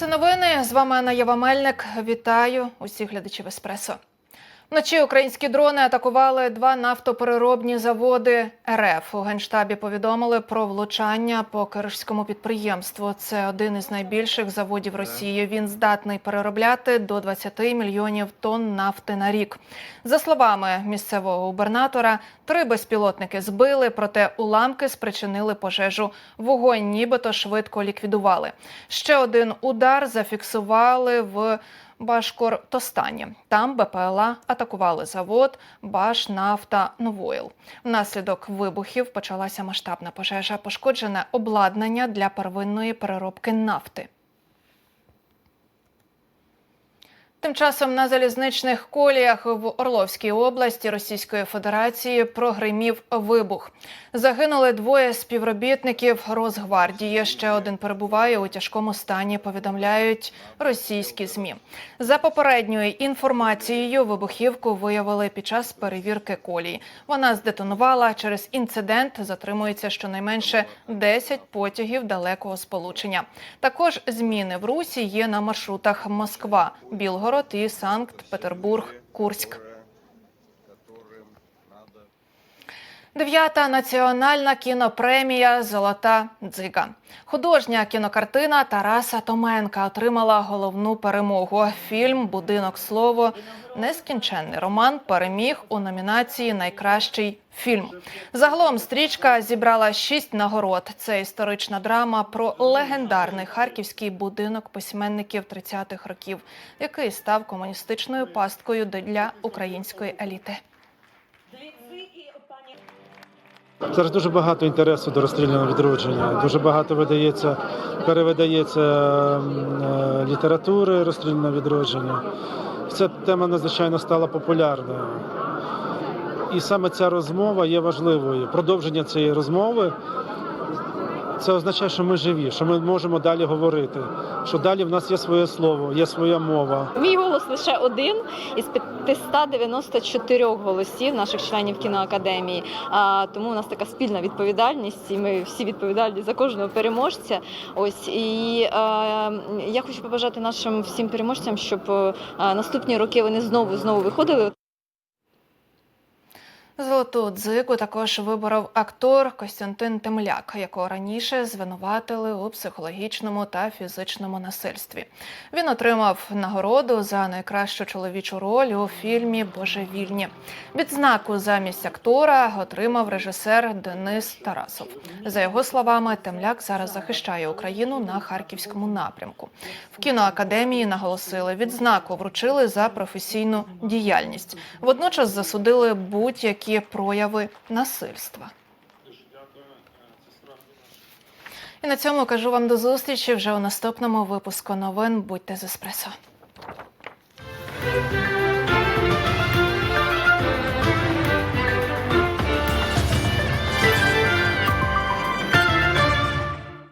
Це новини. З вами Анна Єва Мельник. Вітаю усіх глядачів Еспресо. Вночі українські дрони атакували два нафтопереробні заводи РФ. У генштабі повідомили про влучання по киришському підприємству. Це один із найбільших заводів Росії. Він здатний переробляти до 20 мільйонів тонн нафти на рік. За словами місцевого губернатора, три безпілотники збили, проте уламки спричинили пожежу. Вогонь нібито швидко ліквідували. Ще один удар зафіксували в Башкортостані. Там БПЛА атакували завод Башнафта Новойл. Внаслідок вибухів почалася масштабна пожежа, пошкоджене обладнання для первинної переробки нафти. Тим часом на залізничних коліях в Орловській області Російської Федерації прогримів вибух. Загинули двоє співробітників Росгвардії. Ще один перебуває у тяжкому стані. Повідомляють російські змі. За попередньою інформацією, вибухівку виявили під час перевірки колій. Вона здетонувала через інцидент. Затримується щонайменше 10 потягів далекого сполучення. Також зміни в русі є на маршрутах Москва, Білгород і Санкт-Петербург, Курськ. Дев'ята національна кінопремія Золота дзига. Художня кінокартина Тараса Томенка отримала головну перемогу. Фільм Будинок слово нескінченний роман переміг у номінації Найкращий фільм. Загалом стрічка зібрала шість нагород. Це історична драма про легендарний харківський будинок письменників 30-х років, який став комуністичною пасткою для української еліти. Зараз дуже багато інтересу до розстрільного відродження. Дуже багато видається, перевидається е, літератури розстрільного відродження. Ця тема надзвичайно стала популярною. І саме ця розмова є важливою. Продовження цієї розмови це означає, що ми живі, що ми можемо далі говорити, що далі в нас є своє слово, є своя мова. Мій голос лише один із 594 голосів наших членів кіноакадемії. А тому у нас така спільна відповідальність, і ми всі відповідальні за кожного переможця. Ось і е, я хочу побажати нашим всім переможцям, щоб наступні роки вони знову знову виходили. Золоту дзику також виборов актор Костянтин Темляк, якого раніше звинуватили у психологічному та фізичному насильстві. Він отримав нагороду за найкращу чоловічу роль у фільмі Божевільні. Відзнаку замість актора отримав режисер Денис Тарасов. За його словами, Темляк зараз захищає Україну на харківському напрямку. В кіноакадемії наголосили, відзнаку вручили за професійну діяльність. Водночас засудили будь-які прояви насильства. І на цьому кажу вам до зустрічі вже у наступному випуску новин. Будьте з еспресо.